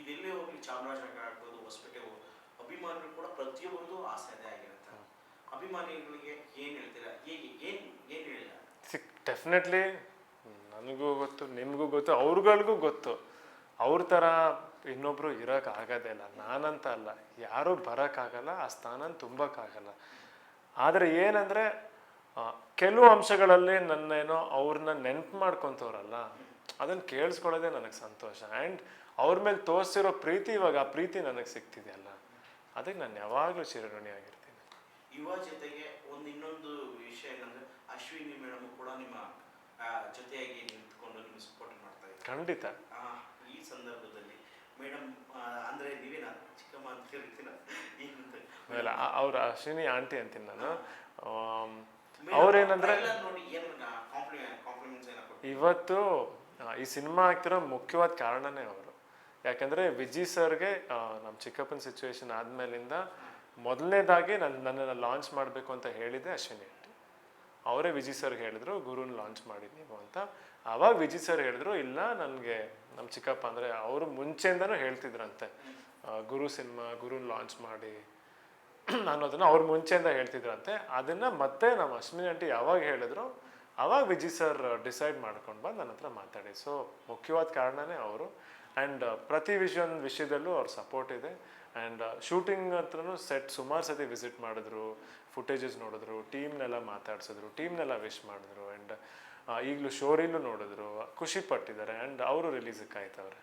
ಇದೆಲ್ಲೇ ಹೋಗ್ಲಿ ಚಾಮರಾಜನಗರ ಆಗ್ಬೋದು, ಹೊಸಪೇಟೆ ಅಭಿಮಾನಿಗಳು ಕೂಡ ಪ್ರತಿಯೊಬ್ಬರದು ಆಸೆ ಅದೇ ಆಗಿರುತ್ತೆ. ಅಭಿಮಾನಿಗಳಿಗೆ ಏನು ಹೇಳ್ತೀರಾ? ಹೇಗೆ, ಏನ್ ಏನ್ ಹೇಳಿಲ್ಲ? ಡೆಫಿನೆಟ್ಲಿ ನನಗೂ ಗೊತ್ತು, ನಿಮಗೂ ಗೊತ್ತು, ಅವ್ರುಗಳಿಗೂ ಗೊತ್ತು. ಅವ್ರ ಥರ ಇನ್ನೊಬ್ರು ಇರೋಕ್ಕಾಗೋದೇ ಆಗೋದೇ ಇಲ್ಲ. ನಾನಂತ ಅಲ್ಲ. ಯಾರೂ ಬರೋಕ್ಕಾಗಲ್ಲ, ಆ ಸ್ಥಾನ ತುಂಬಕ್ಕಾಗಲ್ಲ. ಆದರೆ ಏನಂದರೆ ಕೆಲವು ಅಂಶಗಳಲ್ಲಿ ನನ್ನೇನೋ ಅವ್ರನ್ನ ನೆನ್ಪು ಮಾಡ್ಕೊತವ್ರಲ್ಲ ಅದನ್ನು ಕೇಳಿಸ್ಕೊಳ್ಳೋದೇ ನನಗೆ ಸಂತೋಷ. ಆ್ಯಂಡ್ ಅವ್ರ ಮೇಲೆ ತೋರಿಸಿರೋ ಪ್ರೀತಿ ಇವಾಗ ಆ ಪ್ರೀತಿ ನನಗೆ ಸಿಗ್ತಿದೆಯಲ್ಲ ಅದಕ್ಕೆ ನಾನು ಯಾವಾಗಲೂ ಚಿರಋಣಿಯಾಗಿರ್ತೀನಿ ಯುವ ಜೊತೆಗೆ ಒಂದು ಇನ್ನೊಂದು ವಿಷಯ ಏನಂದ್ರೆ ಅಶ್ವಿನಿ ಮೇಡಮ್ ಕೂಡ ನಿಮ್ಮ ಜೊತೆಯಾಗಿ ನಿಂತ್ಕೊಂಡು ನಿಮ್ಮ ಸಪೋರ್ಟ್ ಮಾಡ್ತಾ ಇದ್ದಾರೆ. ಖಂಡಿತ. ಆ, ಈ ಸಂದರ್ಭದಲ್ಲಿ ಮೇಡಮ್ ಅಂದ್ರೆ ನೀವೇನ ಚಿಕ್ಕಮ್ಮ ಅಂತ ಹೇಳ್ತೀರ ಆಮೇಲೆ ಅವ್ರ ಅಶ್ವಿನಿ ಆಂಟಿ ಅಂತೀನಿ ನಾನು. ಅವ್ರೇನಂದ್ರೆ ಇವತ್ತು ಈ ಸಿನಿಮಾ ಆಗ್ತಿರೋ ಮುಖ್ಯವಾದ ಕಾರಣನೇ ಅವರು. ಯಾಕಂದರೆ ವಿಜಿ ಸರ್ಗೆ ನಮ್ಮ ಚಿಕ್ಕಪ್ಪನ ಸಿಚುವೇಶನ್ ಆದಮೇಲಿಂದ ಮೊದಲನೇದಾಗಿ ನನ್ನ ನನ್ನನ್ನು ಲಾಂಚ್ ಮಾಡಬೇಕು ಅಂತ ಹೇಳಿದೆ ಅಶ್ವಿನಿ ಆಂಟಿ ಅವರೇ ವಿಜಿ ಸರ್ಗೆ ಹೇಳಿದ್ರು, ಗುರುನ ಲಾಂಚ್ ಮಾಡಿ ನೀವು ಅಂತ. ಆವಾಗ ವಿಜಿ ಸರ್ ಹೇಳಿದ್ರು, ಇಲ್ಲ, ನನಗೆ ನಮ್ಮ ಚಿಕ್ಕಪ್ಪ ಅಂದರೆ ಅವರು ಮುಂಚೆಯಿಂದನೂ ಹೇಳ್ತಿದ್ರಂತೆ. ಗುರು ಸಿನಿಮಾ, ಗುರುನ ಲಾಂಚ್ ಮಾಡಿ. ಅನ್ನೋದನ್ನು ಅವ್ರ ಮುಂಚೆಯಿಂದ ಹೇಳ್ತಿದ್ರಂತೆ. ಅದನ್ನು ಮತ್ತೆ ನಮ್ಮ ಅಶ್ವಿನಿ ಆಂಟಿ ಯಾವಾಗ ಹೇಳಿದ್ರು ಅವಾಗ ವಿಜಿ ಸರ್ ಡಿಸೈಡ್ ಮಾಡ್ಕೊಂಡು ಬಂದು ನನ್ನ ಹತ್ರ ಮಾತಾಡಿ. ಸೊ ಮುಖ್ಯವಾದ ಕಾರಣನೇ ಅವರು. ಆ್ಯಂಡ್ ಪ್ರತಿ ವಿಷನ್ ವಿಷಯದಲ್ಲೂ ಅವ್ರ ಸಪೋರ್ಟ್ ಇದೆ. ಆ್ಯಂಡ್ ಶೂಟಿಂಗ್ ಹತ್ರನೂ ಸೆಟ್ ಸುಮಾರು ಸತಿ ವಿಸಿಟ್ ಮಾಡಿದ್ರು ಫುಟೇಜಸ್ ನೋಡಿದ್ರು ಟೀಮ್ನೆಲ್ಲ ಮಾತಾಡ್ಸಿದ್ರು ಟೀಮ್ನೆಲ್ಲ ವಿಶ್ ಮಾಡಿದ್ರು. ಆ್ಯಂಡ್ ಈಗಲೂ ಶೋರಿಲೂ ನೋಡಿದ್ರು, ಖುಷಿ ಪಟ್ಟಿದ್ದಾರೆ. ಆ್ಯಂಡ್ ಅವರು ರಿಲೀಸಿಗೆ ಕಾಯ್ತವ್ರೆ.